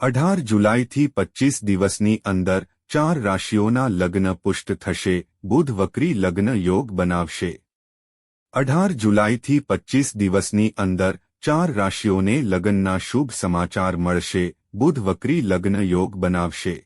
અઢાર જુલાઈથી પચીસ દિવસની અંદર ચાર રાશિઓના લગ્ન પુષ્ટ થશે, બુધ વક્રી લગ્ન યોગ બનાવશે. અઢાર જુલાઈથી પચીસ દિવસની અંદર ચાર રાશિઓને લગ્નના શુભ સમાચાર મળશે, બુધ વક્રી લગ્ન યોગ બનાવશે.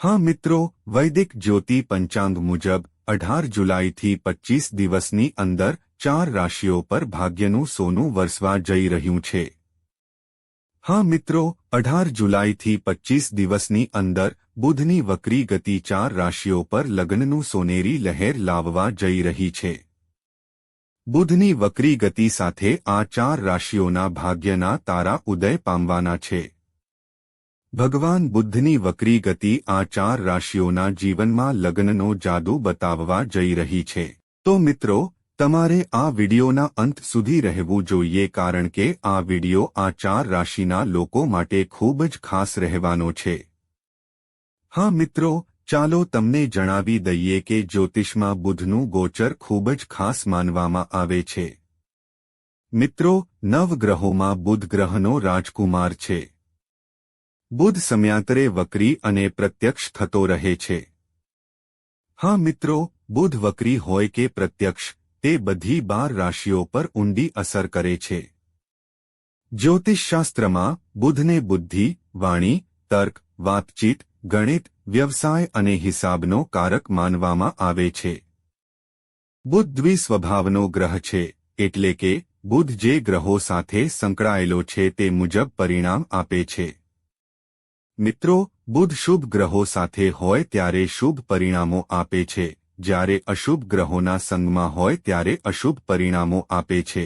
હા મિત્રો, વૈદિક જ્યોતિ પંચાંગ મુજબ, અઢાર જુલાઈથી પચીસ દિવસની અંદર ચાર રાશિઓ પર ભાગ્યનું સોનું વરસવા જઈ રહ્યું છે. હા મિત્રો અઢાર જુલાઈથી પચીસ દિવસની અંદર બુધની વક્રી ગતિ ચાર રાશિઓ પર લગ્નનું સોનેરી લહેર લાવવા જઈ રહી છે. બુધની વક્રી ગતિ સાથે આ ચાર રાશિઓના ભાગ્યના તારા ઉદય પામવાના છે. ભગવાન બુદ્ધની વક્રી ગતિ આ ચાર રાશિઓના જીવનમાં લગ્નનો જાદુ બતાવવા જઈ રહી છે. તો મિત્રો તમારે આ વિડિયોના અંત સુધી રહેવું જોઈએ કારણ કે આ વિડિયો આ ચાર રાશિના લોકો માટે ખૂબ જ ખાસ રહેવાનો છે. હા મિત્રો, ચાલો તમને જણાવી દઈએ કે જ્યોતિષમાં બુધનું ગોચર ખૂબ જ ખાસ માનવામાં આવે છે. મિત્રો નવગ્રહોમાં બુધ ગ્રહનો રાજકુમાર છે. બુધ સમયાંતરે વક્રી અને પ્રત્યક્ષ થતો રહે છે. હા મિત્રો, બુધ વક્રી હોય કે પ્રત્યક્ષ તે બધી બાર રાશિઓ પર ઊંડી અસર કરે છે. જ્યોતિષશાસ્ત્રમાં બુધને બુદ્ધિ, વાણી, તર્ક, વાતચીત, ગણિત, વ્યવસાય અને હિસાબનો કારક માનવામાં આવે છે. બુધ દ્વિસ્વભાવનો ગ્રહ છે, એટલે કે બુધ જે ગ્રહો સાથે સંકળાયેલો છે તે મુજબ પરિણામ આપે છે. મિત્રો, બુધ શુભ ગ્રહો સાથે હોય ત્યારે શુભ પરિણામો આપે છે. જ્યારે અશુભ ગ્રહોના સંગમાં હોય ત્યારે અશુભ પરિણામો આપે છે.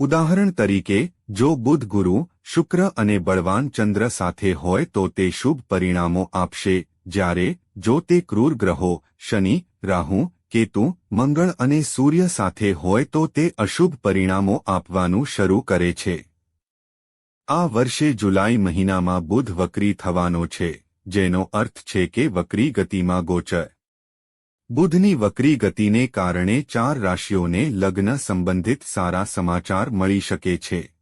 ઉદાહરણ તરીકે, જો બુધ ગુરુ, શુક્ર અને બળવાન ચંદ્ર સાથે હોય તો તે શુભ પરિણામો આપશે, જ્યારે જો તે ક્રૂર ગ્રહો, શનિ, રાહુ, કેતુ, મંગળ અને સૂર્ય સાથે હોય તો તે અશુભ પરિણામો આપવાનું શરૂ કરે છે. આ વર્ષે જુલાઈ મહિનામાં બુધ વક્રી થવાનો છે, જેનો અર્થ છે કે વક્રી ગતિમાં ગોચર. બુધની વક્રી ગતિને કારણે ચાર રાશિઓને લગ્ન સંબંધિત સારા સમાચાર મળી શકે છે.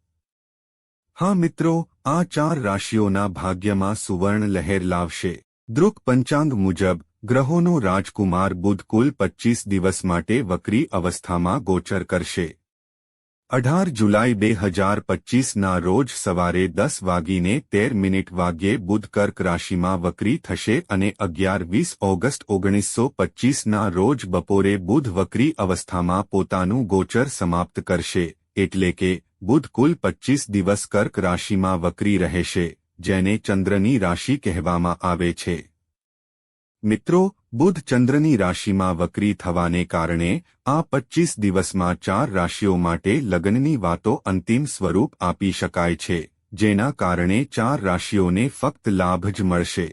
હા મિત્રો, આ ચાર રાશિઓના ભાગ્યમાં સુવર્ણ લહેર લાવશે. દ્રુક પંચાંગ મુજબ, ગ્રહોનો રાજકુમાર બુધ કુલ પચ્ચીસ દિવસ માટે વક્રી અવસ્થામાં ગોચર કરશે. અઢાર જુલાઈ બે હજાર પચ્ચીસના રોજ સવારે દસ વાગીને તેર મિનિટ વાગ્યે બુધ કર્ક રાશિમાં વક્રી થશે અને અગિયાર વીસ ઓગસ્ટ ઓગણીસો પચ્ચીસના રોજ બપોરે બુધ વક્રી અવસ્થામાં પોતાનું ગોચર સમાપ્ત કરશે, એટલે કે બુધ કુલ પચ્ચીસ દિવસ કર્ક રાશિમાં વક્રી રહેશે, જેને ચંદ્રની રાશિ કહેવામાં આવે છે. મિત્રો બુધ ચંદ્રની રાશિમાં વક્રી થવાને કારણે આ પચ્ચીસ દિવસમાં ચાર રાશિઓ માટે લગ્નની વાતો અંતિમ સ્વરૂપ આપી શકાય છે, જેના કારણે ચાર રાશિઓને ફક્ત લાભ જ મળશે.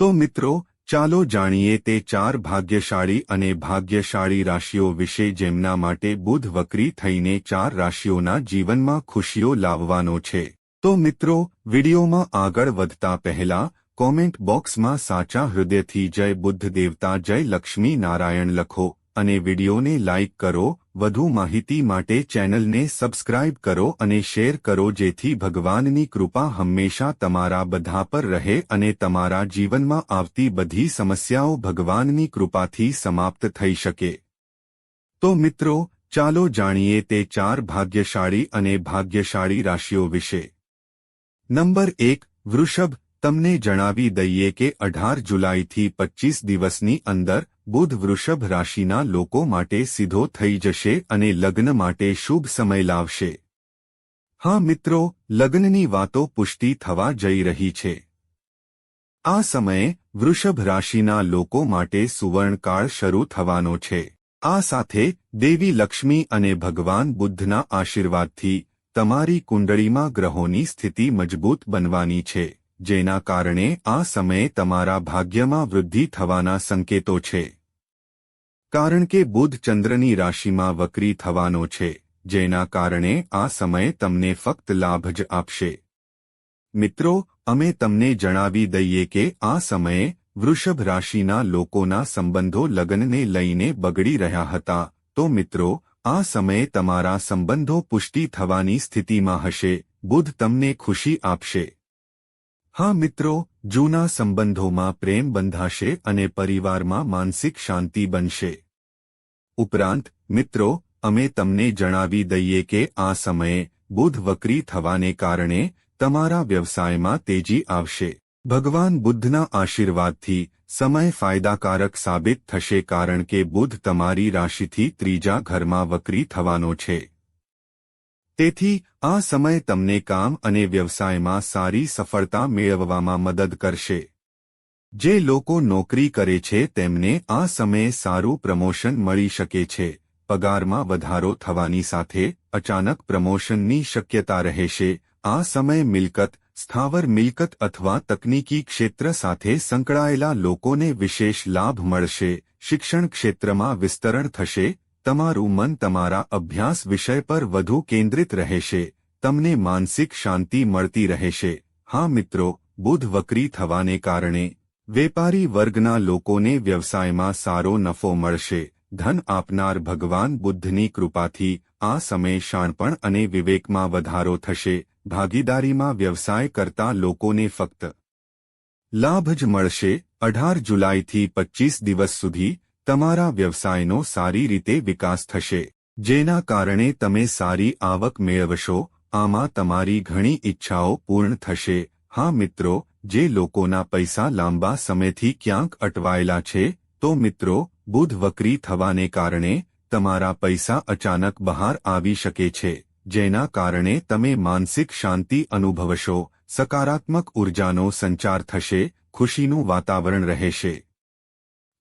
તો મિત્રો, ચાલો જાણીએ તે ચાર ભાગ્યશાળી અને ભાગ્યશાળી રાશિઓ વિશે જેમના માટે બુધ વક્રી થઈને ચાર રાશિઓના જીવનમાં ખુશીઓ લાવવાનો છે. તો મિત્રો, વિડીયોમાં આગળ વધતા પહેલા કોમેન્ટ બોક્સમાં સાચા હૃદયથી જય બુદ્ધ દેવતા, જય લક્ષ્મી નારાયણ લખો અને વિડીયોને લાઇક કરો. વધુ માહિતી માટે ચેનલને સબસ્ક્રાઇબ કરો અને શેર કરો જેથી ભગવાનની કૃપા હંમેશા તમારા બધા પર રહે અને તમારા જીવનમાં આવતી બધી સમસ્યાઓ ભગવાનની કૃપાથી સમાપ્ત થઈ શકે. તો મિત્રો, ચાલો જાણીએ તે ચાર ભાગ્યશાળી અને ભાગ્યશાળી રાશિઓ વિશે. નંબર એક, વૃષભ તમને જણાવી દઈએ કે અઢાર જુલાઈથી પચ્ચીસ દિવસની અંદર બુધ વૃષભ રાશિના લોકો માટે સીધો થઈ જશે અને લગ્ન માટે શુભ સમય લાવશે. હા મિત્રો, લગ્નની વાતો પુષ્ટિ થવા જઈ રહી છે. આ સમયે વૃષભ રાશિના લોકો માટે સુવર્ણકાળ શરૂ થવાનો છે. આ સાથે દેવી લક્ષ્મી અને ભગવાન બુદ્ધના આશીર્વાદથી તમારી કુંડળીમાં ગ્રહોની સ્થિતિ મજબૂત બનવાની છે. જેના કારણે આ સમયે તમારા ભાગ્યમાં વૃદ્ધિ થવાના સંકેતો છે. કારણ કે બુધ ચંદ્રની રાશિમાં વક્રી થવાનો છે, જેના કારણે આ સમય તમને ફક્ત લાભ જ આપશે. મિત્રો, અમે તમને જણાવી દઈએ કે આ સમયે વૃષભ રાશિના લોકોના સંબંધો લગ્નને લઈને બગડી રહ્યા હતા. તો મિત્રો, આ સમયે તમારા સંબંધો પુષ્ટિ થવાની સ્થિતિમાં હશે. બુધ તમને ખુશી આપશે. હા મિત્રો, જૂના સંબંધોમાં પ્રેમ બંધાશે અને પરિવારમાં માનસિક શાંતિ બનશે. ઉપરાંત, મિત્રો, અમે તમને જણાવી દઈએ કે આ સમયે બુધ વક્રી થવાને કારણે તમારા વ્યવસાયમાં તેજી આવશે. ભગવાન બુદ્ધના આશીર્વાદથી સમય ફાયદાકારક સાબિત થશે કારણ કે બુધ તમારી રાશિથી ત્રીજા ઘરમાં વક્રી થવાનો છે. તેથી, આ સમય તમને કામ અને વ્યવસાયમાં સારી સફળતા મેળવવામાં મદદ કરશે. જે લોકો નોકરી કરે છે તેમને આ સમયે સારું પ્રમોશન મળી શકે છે. પગારમાં વધારો થવાની સાથે અચાનક પ્રમોશનની શક્યતા રહેશે. આ સમય મિલકત, સ્થાવર મિલકત અથવા તકનીકી ક્ષેત્ર સાથે સંકળાયેલા લોકોને વિશેષ લાભ મળશે. શિક્ષણ ક્ષેત્રમાં વિસ્તરણ થશે તમારું મન તમારા અભ્યાસ વિષય પર વધુ કેન્દ્રિત રહેશે. તમને માનસિક શાંતિ મળતી રહેશે. હા મિત્રો, બુધ વક્રી થવાને કારણે વેપારી વર્ગના લોકોને વ્યવસાયમાં સારો નફો મળશે. ધન આપનાર ભગવાન બુદ્ધની કૃપાથી આ સમય શાણપણ અને વિવેકમાં વધારો થશે. ભાગીદારીમાં વ્યવસાય કરતા લોકોને ફક્ત લાભ જ મળશે. અઢાર જુલાઈથી પચ્ચીસ દિવસ સુધી તમારા વ્યવસાયનો સારી રીતે વિકાસ થશે. જેના કારણે તમે સારી આવક મેળવશો, આમાં તમારી ઘણી ઈચ્છાઓ પૂર્ણ થશે. હા મિત્રો, જે લોકોના પૈસા લાંબા સમયથી ક્યાંક અટવાયેલા છે, તો મિત્રો, બુધ વક્રી થવાને કારણે તમારા પૈસા અચાનક બહાર આવી શકે છે, જેના કારણે તમે માનસિક શાંતિ અનુભવશો, સકારાત્મક ઉર્જાનો સંચાર થશે, ખુશીનું વાતાવરણ રહેશે.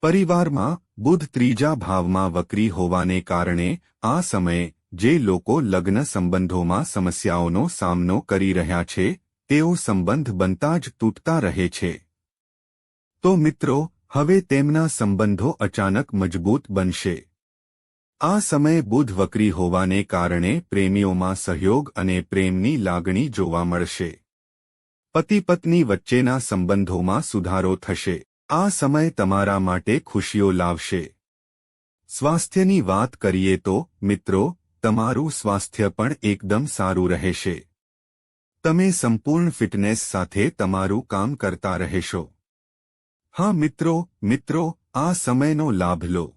પરિવારમાં બુધ ત્રીજા ભાવમાં વક્રી હોવાને કારણે આ સમયે જે લોકો લગ્ન સંબંધોમાં સમસ્યાઓનો સામનો કરી રહ્યા છે, તેઓ સંબંધ બનતા જ તૂટતા રહે છે. તો મિત્રો, હવે તેમના સંબંધો અચાનક મજબૂત બનશે. આ સમયે બુધ વક્રી હોવાને કારણે પ્રેમીઓમાં સહયોગ અને પ્રેમની લાગણી જોવા મળશે. પતિ પત્ની વચ્ચેના સંબંધોમાં સુધારો થશે. આ સમય તમારા માટે ખુશીઓ લાવશે. સ્વાસ્થ્યની વાત કરીએ તો, મિત્રો, તમારું સ્વાસ્થ્ય પણ એકદમ સારું રહેશે. તમે સંપૂર્ણ ફિટનેસ સાથે તમારું કામ કરતા રહેશો. હા, મિત્રો મિત્રો, આ સમયનો લાભ લો.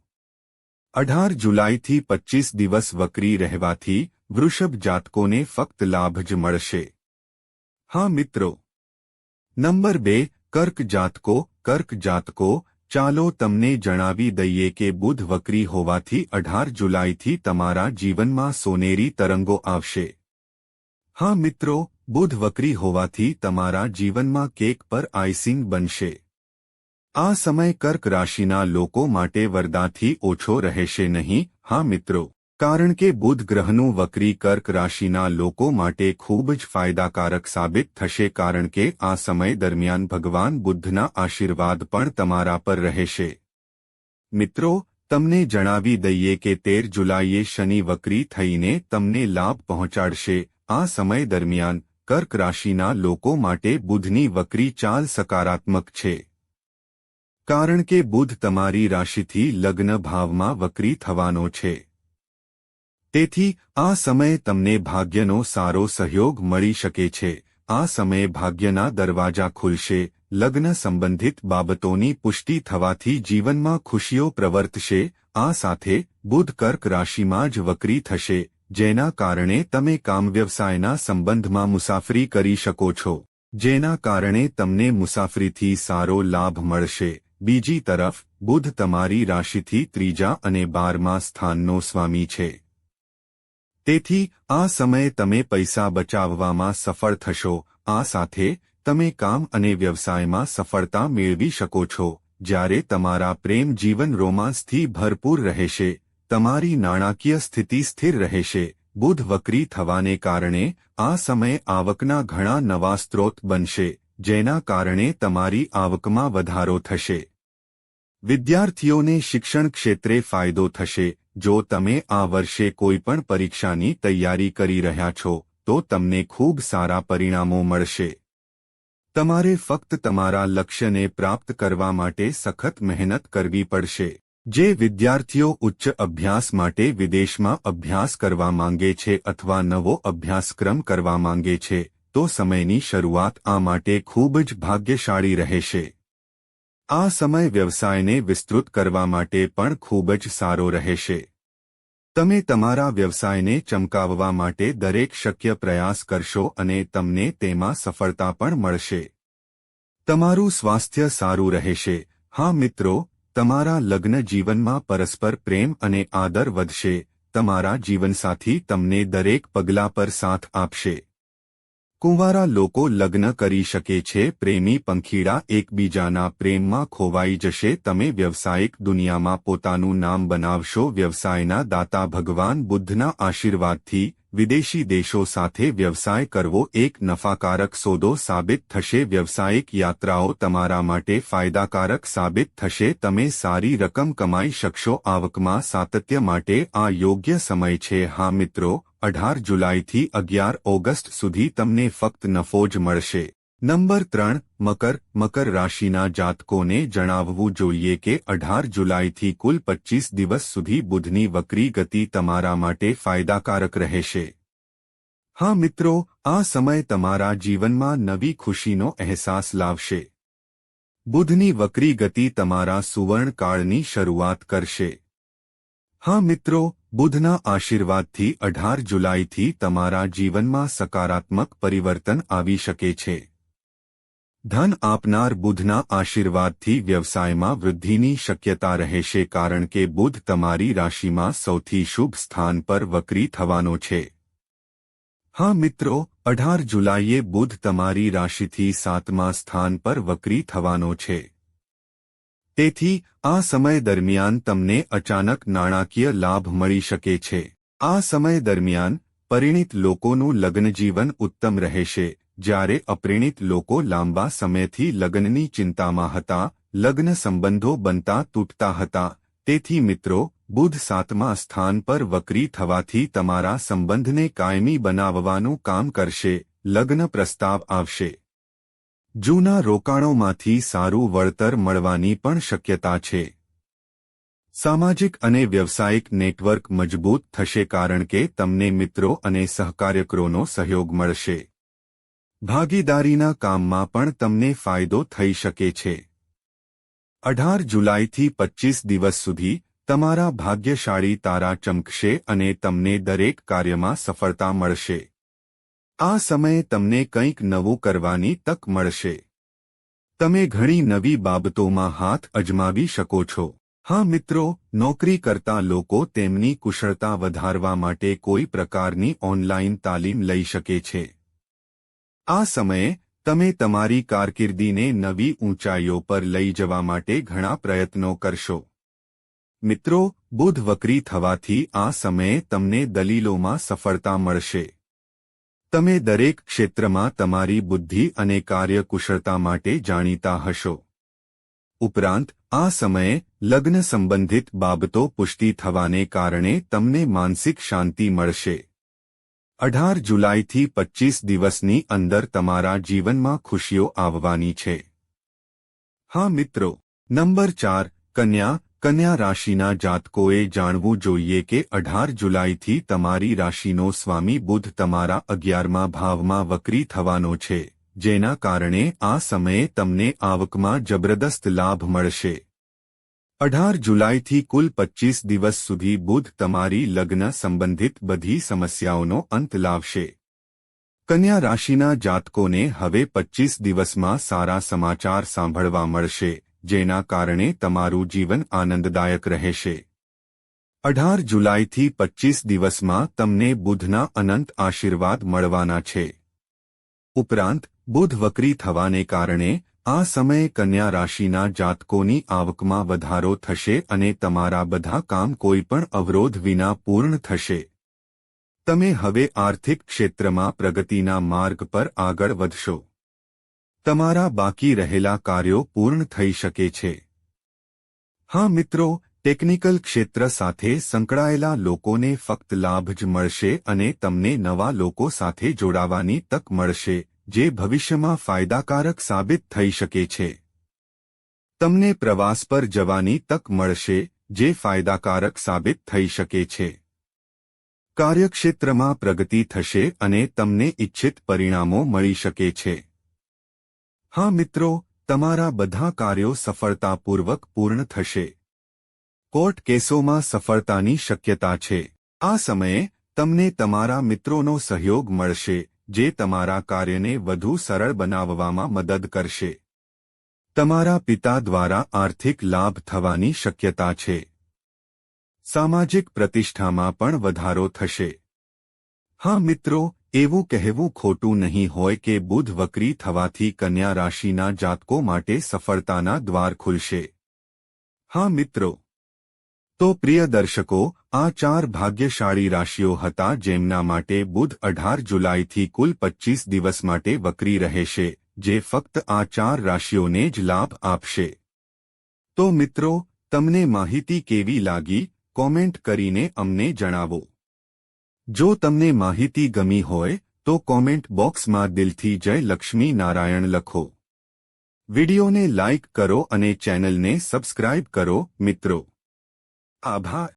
અઢાર જુલાઈથી પચ્ચીસ દિવસ વકરી રહેવાથી વૃષભ જાતકોને ફક્ત લાભ જ મળશે. હા, મિત્રો. નંબર બે, કર્ક જાતકો કર્ક જાતકો, ચાલો તમને જણાવી દઈએ કે બુધ વક્રી હોવાથી અઢાર જુલાઈથી તમારા જીવનમાં સોનેરી તરંગો આવશે. હા મિત્રો, બુધ વક્રી હોવાથી તમારા જીવનમાં કેક પર આઈસિંગ બનશે. આ સમય કર્ક રાશિના લોકો માટે વરદાથી ઓછો રહેશે નહીં, હા મિત્રો. કારણ કે બુધ ગ્રહનું વક્રી કર્ક રાશિના લોકો માટે ખૂબ જ ફાયદાકારક સાબિત થશે કારણ કે આ સમય દરમિયાન ભગવાન બુદ્ધના આશીર્વાદ પણ તમારા પર રહેશે. મિત્રો, તમને જણાવી દઈએ કે તેર જુલાઈએ શનિ વક્રી થઈને તમને લાભ પહોંચાડશે. આ સમય દરમિયાન કર્ક રાશિના લોકો માટે બુધની વક્રી ચાલ સકારાત્મક છે. કારણ કે બુધ તમારી રાશિથી લગ્ન ભાવમાં વક્રી થવાનો છે. તેથી, આ સમયે તમને ભાગ્યનો સારો સહયોગ મળી શકે છે. આ સમયે ભાગ્યના દરવાજા ખુલશે, લગ્ન સંબંધિત બાબતોની પુષ્ટિ થવાથી જીવનમાં ખુશીઓ પ્રવર્તશે, આ સાથે બુધ કર્ક રાશિમાં જ વક્રી થશે, જેના કારણે તમે કામ વ્યવસાયના સંબંધમાં મુસાફરી કરી શકો છો. જેના કારણે તમને મુસાફરીથી સારો લાભ મળશે. બીજી તરફ, બુધ તમારી રાશિથી ત્રીજા અને બારમા સ્થાનનો સ્વામી છે. તેથી, આ સમયે તમે પૈસા બચાવવામાં સફળ થશો, આ સાથે, તમે કામ અને વ્યવસાયમાં સફળતા મેળવી શકો છો, જ્યારે તમારા પ્રેમ જીવન રોમાંસથી ભરપૂર રહેશે, તમારી નાણાકીય સ્થિતિ સ્થિર રહેશે, બુધ વક્રી થવાને કારણે, આ સમયે આવકના ઘણા નવા સ્ત્રોત બનશે, જેના કારણે તમારી આવકમાં વધારો થશે. વિદ્યાર્થીઓને શિક્ષણ ક્ષેત્રે ફાયદો થશે જો તમે આ વર્ષે કોઈપણ પરીક્ષાની તૈયારી કરી રહ્યા છો, તો તમને ખૂબ સારા પરિણામો મળશે. તમારે ફક્ત તમારા લક્ષ્યને પ્રાપ્ત કરવા માટે સખત મહેનત કરવી પડશે. જે વિદ્યાર્થીઓ ઉચ્ચ અભ્યાસ માટે વિદેશમાં અભ્યાસ કરવા માંગે છે અથવા નવો અભ્યાસક્રમ કરવા માંગે છે, તો સમયની શરૂઆત આ માટે ખૂબ જ ભાગ્યશાળી રહેશે. આ સમય વ્યવસાયને વિસ્તૃત કરવા માટે પણ ખૂબ જ સારો રહેશે. તમે તમારા વ્યવસાયને ચમકાવવા માટે દરેક શક્ય પ્રયાસ કરશો અને તમને તેમાં સફળતા પણ મળશે. તમારું સ્વાસ્થ્ય સારું રહેશે. હા મિત્રો, તમારા લગ્ન જીવનમાં પરસ્પર પ્રેમ અને આદર વધશે. તમારા જીવનસાથી તમને દરેક પગલા પર સાથ આપશે. કુંવારા લોકો લગ્ન કરી શકે છે, પ્રેમી પંખીડા એકબીજાના પ્રેમમાં ખોવાઈ જશે, તમે વ્યવસાયિક દુનિયામાં પોતાનું નામ બનાવશો, વ્યવસાયના દાતા ભગવાન બુદ્ધના આશીર્વાદથી વિદેશી દેશો સાથે વ્યવસાય કરવો એક નફાકારક સોદો સાબિત થશે, વ્યવસાયિક યાત્રાઓ તમારા માટે ફાયદાકારક સાબિત થશે, તમે સારી રકમ કમાઈ શકશો, આવકમાં સાતત્ય માટે આ યોગ્ય સમય છે, હા મિત્રો અઢાર જુલાઈથી અગિયાર ઓગસ્ટ સુધી તમને ફક્ત નફો જ મળશે. નંબર ત્રણ, મકર મકર રાશિના જાતકોને જણાવવું જોઈએ કે અઢાર જુલાઈથી કુલ પચ્ચીસ દિવસ સુધી બુધની વક્રી ગતિ તમારા માટે ફાયદાકારક રહેશે. હા મિત્રો, આ સમય તમારા જીવનમાં નવી ખુશીનો અહેસાસ લાવશે. બુધની વક્રી ગતિ તમારા સુવર્ણકાળની શરૂઆત કરશે. હા મિત્રો બુધના આશીર્વાદથી અઢાર જુલાઈથી તમારા જીવનમાં સકારાત્મક પરિવર્તન આવી શકે છે. ધન આપનાર બુધના આશીર્વાદથી વ્યવસાયમાં વૃદ્ધિની શક્યતા રહેશે કારણ કે બુધ તમારી રાશિમાં સૌથી શુભ સ્થાન પર વક્રી થવાનો છે. હા મિત્રો, અઢાર જુલાઈએ બુધ તમારી રાશિથી સાતમા સ્થાન પર વક્રી થવાનો છે. તેથી, આ સમય દરમિયાન તમને અચાનક નાણાકીય લાભ મળી શકે છે. આ સમય દરમિયાન, પરિણિત લોકોનું લગ્નજીવન ઉત્તમ રહેશે. જ્યારે અપરિણિત લોકો લાંબા સમયથી લગ્નની ચિંતામાં હતા, લગ્ન સંબંધો બનતા તૂટતા હતા. તેથી મિત્રો, બુધ સાતમા સ્થાન પર વક્રી થવાથી તમારા સંબંધને કાયમી બનાવવાનું કામ કરશે. લગ્ન પ્રસ્તાવ આવશે. જૂના રોકાણોમાંથી સારું વળતર મળવાની પણ શક્યતા છે. સામાજિક અને વ્યવસાયિક નેટવર્ક મજબૂત થશે કારણ કે તમને મિત્રો અને સહકાર્યકરોનો સહયોગ મળશે. ભાગીદારીના કામમાં પણ તમને ફાયદો થઈ શકે છે. અઢાર જુલાઈથી પચ્ચીસ દિવસ સુધી તમારા ભાગ્યશાળી તારા ચમકશે અને તમને દરેક કાર્યમાં સફળતા મળશે. આ સમયે તમને કંઈક નવું કરવાની તક મળશે. તમે ઘણી નવી બાબતોમાં હાથ અજમાવી શકો છો. હા મિત્રો નોકરી કરતા લોકો તેમની કુશળતા વધારવા માટે કોઈ પ્રકારની ઓનલાઈન તાલીમ લઈ શકે છે. આ સમયે, તમે તમારી કારકિર્દીને નવી ઊંચાઈઓ પર લઈ જવા માટે ઘણા પ્રયત્નો કરશો. મિત્રો બુધ વક્રી થવાથી આ સમયે તમને દલીલોમાં સફળતા મળશે. તમે દરેક ક્ષેત્રમાં તમારી બુદ્ધિ અને કાર્યકુશળતા માટે જાણીતા હશો. ઉપરાંત, આ સમયે લગ્ન સંબંધિત બાબતો પુષ્ટિ થવાને કારણે તમને માનસિક શાંતિ મળશે. અઢાર જુલાઈથી પચ્ચીસ દિવસની અંદર તમારા જીવનમાં ખુશીઓ આવવાની છે. હા મિત્રો, નંબર ચાર, કન્યા કન્યા રાશિના જાતકોએ જાણવું જોઈએ કે અઢાર જુલાઈથી તમારી રાશિનો સ્વામી બુધ તમારા અગિયારમા ભાવમાં વક્રી થવાનો છે, જેના કારણે આ સમયે તમને આવકમાં જબરદસ્ત લાભ મળશે. અઢાર જુલાઈથી કુલ પચ્ચીસ દિવસ સુધી બુધ તમારી લગ્ન સંબંધિત બધી સમસ્યાઓનો અંત લાવશે. કન્યા રાશિના જાતકોને હવે પચ્ચીસ દિવસમાં સારા સમાચાર સાંભળવા મળશે. જેના કારણે તમારું જીવન આનંદદાયક રહેશે. અઢાર જુલાઈથી પચ્ચીસ દિવસમાં તમને બુધના અનંત આશીર્વાદ મળવાના છે. ઉપરાંત બુધ વક્રી થવાને કારણે, આ સમયે કન્યા રાશિના જાતકોની આવકમાં વધારો થશે અને તમારા બધા કામ કોઈપણ અવરોધ વિના પૂર્ણ થશે. તમે હવે આર્થિક ક્ષેત્રમાં પ્રગતિના માર્ગ પર આગળ વધશો. તમારા બાકી રહેલા કાર્યો પૂર્ણ થઈ શકે છે. હા મિત્રો, ટેકનિકલ ક્ષેત્ર સાથે સંકળાયેલા લોકોને ફક્ત લાભ જ મળશે અને તમને નવા લોકો સાથે જોડાવાની તક મળશે, જે ભવિષ્યમાં ફાયદાકારક સાબિત થઈ શકે છે. તમને પ્રવાસ પર જવાની તક મળશે, જે ફાયદાકારક સાબિત થઈ શકે છે. કાર્યક્ષેત્રમાં પ્રગતિ થશે અને તમને ઇચ્છિત પરિણામો મળી શકે છે. હા મિત્રો, તમારા બધા કાર્યો સફળતાપૂર્વક પૂર્ણ થશે. કોર્ટ કેસોમાં સફળતાની શક્યતા છે. આ સમયે તમને તમારા મિત્રોનો સહયોગ મળશે, જે તમારા કાર્યને વધુ સરળ બનાવવામાં મદદ કરશે. તમારા પિતા દ્વારા આર્થિક લાભ થવાની શક્યતા છે. સામાજિક પ્રતિષ્ઠામાં પણ વધારો થશે. હા મિત્રો એવું કહેવું ખોટું નહીં હોય કે બુધ વક્રી થવાથી કન્યા રાશિના જાતકો માટે સફળતાના દ્વાર ખુલશે. હા, મિત્રો. તો પ્રિય દર્શકો, આ ચાર ભાગ્યશાળી રાશિઓ હતા જેમના માટે બુધ અઢાર જુલાઈથી કુલ પચ્ચીસ દિવસ માટે વક્રી રહેશે, જે ફક્ત આ ચાર રાશિઓને જ લાભ આપશે. તો મિત્રો, તમને માહિતી કેવી લાગી? કોમેન્ટ કરીને અમને જણાવો. જો તમને માહિતી ગમી હોય, તો કોમેન્ટ બોક્સમાં દિલથી જય લક્ષ્મી નારાયણ લખો. વિડિયોને લાઇક કરો અને ચેનલને સબસ્ક્રાઇબ કરો મિત્રો. આભાર.